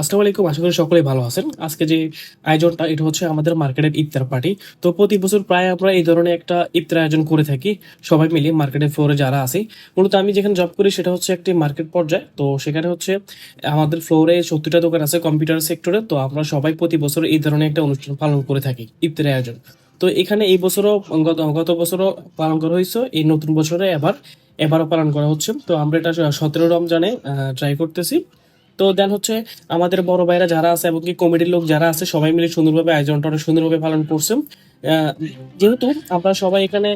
আসসালামু আলাইকুম, আশা করি সকলেই ভালো আছেন। আজকে যে আয়োজনটা, এটা হচ্ছে আমাদের মার্কেটের ইফতার পার্টি। তো প্রতি বছর প্রায় আমরা এই ধরনের একটা ইফতার আয়োজন করে থাকি, সবাই মিলে মার্কেটের ফ্লোরে যারা আছে। মূলত আমি যেখানে জব করি, সেটা হচ্ছে একটি মার্কেট পর্যায়ে। তো সেখানে হচ্ছে আমাদের ফ্লোরে সত্তরটা দোকান আছে কম্পিউটার সেক্টরে তো আমরা সবাই প্রতি বছর এই ধরনের একটা অনুষ্ঠান পালন করে থাকি, ইফতারের আয়োজন। তো এখানে এই বছরও, গত গত বছরও পালন করা হয়েছে, এই নতুন বছরে এবার, এবারও পালন করা হচ্ছে। তো আমরা এটা সতেরো রমজানে ট্রাই করতেছি। তো দেন হচ্ছে আমাদের বড় ভাইরা যারা আছে এবং কি কমিটির লোক যারা আছে, সবাই মিলে সুন্দরভাবে আয়োজনটা অনেক সুন্দরভাবে পালন করছে। যেহেতু আমরা সবাই এখানে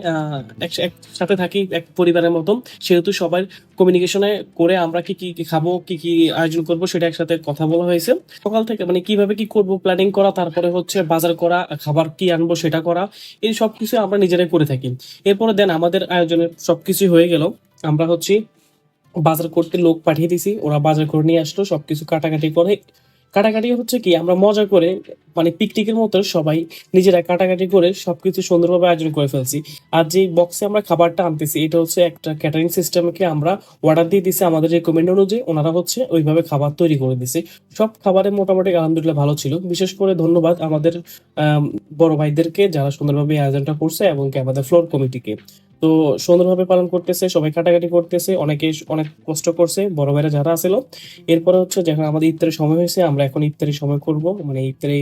একসাথে থাকি, এক পরিবারের মতন, সেহেতু সবাই কমিউনিকেশনে করে আমরা কি কি কি খাব, কি কি আয়োজন করব সেটা একসাথে কথা বলা হয়েছে। সকাল থেকে মানে কীভাবে কি করব প্ল্যানিং করা, তারপরে হচ্ছে বাজার করা, খাবার কি আনব, সেটা করা, এই সব কিছু আমরা নিজেরাই করে থাকি। এরপরে দেন আমাদের আয়োজনের সবকিছু হয়ে গেল। আমরা হচ্ছে বাজার করতে লোক পাঠিয়ে দিছি ওরা বাজার করে নিয়ে আসলো সবকিছু কাটাকাটি করে। কাটাকাটি হচ্ছে কি আমরা মজা করে মানে পিকনিকের মতো সবাই নিজেরা কাটাকাটি করে সবকিছু সুন্দরভাবে আয়োজন করে ফেলছি। আর যে বক্সে আমরা খাবারটা আনতেছি এটা হচ্ছে একটা ক্যাটারিং সিস্টেমকে আমরা অর্ডার দিয়ে দিছি আমাদের রেকমেন্ড অনুযায়ী ওনারা হচ্ছে ওইভাবে খাবার তৈরি করে দিছে। সব খাবারে মোটামুটি আলহামদুলিল্লাহ ভালো ছিল। বিশেষ করে ধন্যবাদ আমাদের আম, বড় ভাইদেরকে যারা সুন্দরভাবে আয়োজনটা করছে এবং কি আমাদের ফ্লোর কমিটিকে তো সুন্দরভাবে পালন করতেছে, সবাই কাটাকাটি করতেছে, অনেকে অনেক কষ্ট করছে, বড় ভাইরা যারা আছিল। এরপরে হচ্ছে যখন আমাদের ইফতারের সময় হয়েছে, আমরা এখন ইফতারি সময় করব। মানে ইফতারি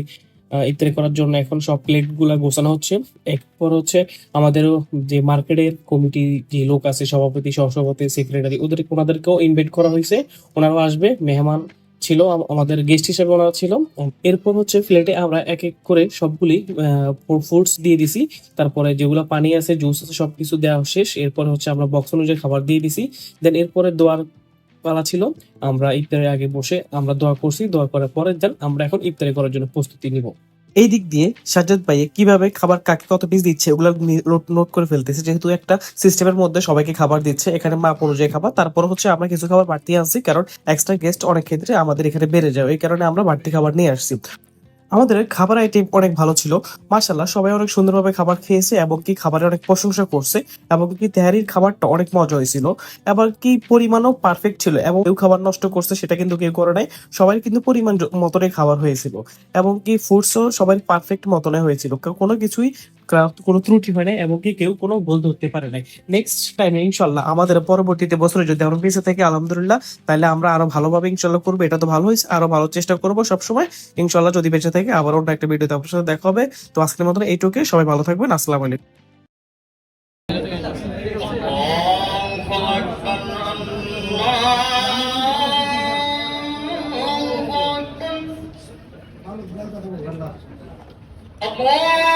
ইফতারি করার জন্য এখন সব প্লেটগুলা গোছানো হচ্ছে। এরপর হচ্ছে আমাদের যে মার্কেটের কমিটি যে লোক আছে, সভাপতি, সহসভাপতি, সেক্রেটারি, ওদের ওনাদেরকেও ইনভাইট করা হয়েছে। ওনারাও আসবে, মেহমান ছিল আমাদের গেস্ট হিসেবে ওনারা ছিল। এরপর হচ্ছে ফ্লেটে আমরা এক এক করে সবগুলি ফ্রুটস দিয়ে দিছি। তারপরে যেগুলো পানি আছে জুস আছে সব কিছু দেওয়া শেষ। এরপর হচ্ছে আমরা বক্স অনুযায়ী খাবার দিয়ে দিছি। দেন এরপরে দোয়ার পালা ছিল। আমরা ইফতারের আগে বসে আমরা দোয়া করছি। দোয়া করার পরে দেন আমরা এখন ইফতারি করার জন্য প্রস্তুতি নিব। এই দিক দিয়ে সাজ্জাদ ভাইয়ে কীভাবে খাবার কাকে কত পিস দিচ্ছে ওগুলো নোট করে ফেলতেছে। যেহেতু একটা সিস্টেমের মধ্যে সবাইকে খাবার দিচ্ছে, এখানে মাপ অনুযায়ী খাবার। তারপর হচ্ছে আমরা কিছু খাবার বাড়তি আসছি কারণ এক্সট্রা গেস্ট অনেক ক্ষেত্রে আমাদের এখানে বেড়ে যায়। এই কারণে আমরা বাড়তি খাবার নিয়ে আসছি। আমাদের খাবার আইটেম অনেক ভালো ছিল। মার্শাল্লাহ সবাই অনেক সুন্দরভাবে খাবার খেয়েছে এবং কি খাবারের অনেক প্রশংসা করছে এবং কি তেহারির খাবারটা অনেক মজা হয়েছিল। এবং কি পরিমাণও পারফেক্ট ছিল এবং কেউ খাবার নষ্ট করছে সেটা কিন্তু কেউ করে নাই, সবাই কিন্তু পরিমাণ মতনে খাবার হয়েছিল। এবং কি ফুডসও সবাই পারফেক্ট মতনে হয়েছিল। কোনো কিছুই কোনো ত্রুটি হয় না এবং কি কেউ কোনো ভুল ধরতে পারে নাই। নেক্সট টাইমে ইনশাল্লাহ আমাদের পরবর্তীতে বছরে যদি আমরা বেঁচে থাকি, আলহামদুলিল্লাহ, তাহলে আমরা আরও ভালোভাবে ইনশাল্লাহ করব। এটা তো ভালো হয়েছে, আরও ভালো চেষ্টা করব সবসময়। ইনশাল্লাহ যদি বেঁচে থাকি, আবার অন্য একটা ভিডিওতে আপনার সাথে দেখা হবে। তো আজকের মতন এইটুকুই, সবাই ভালো থাকবেন, আসসালামু আলাইকুম। Allah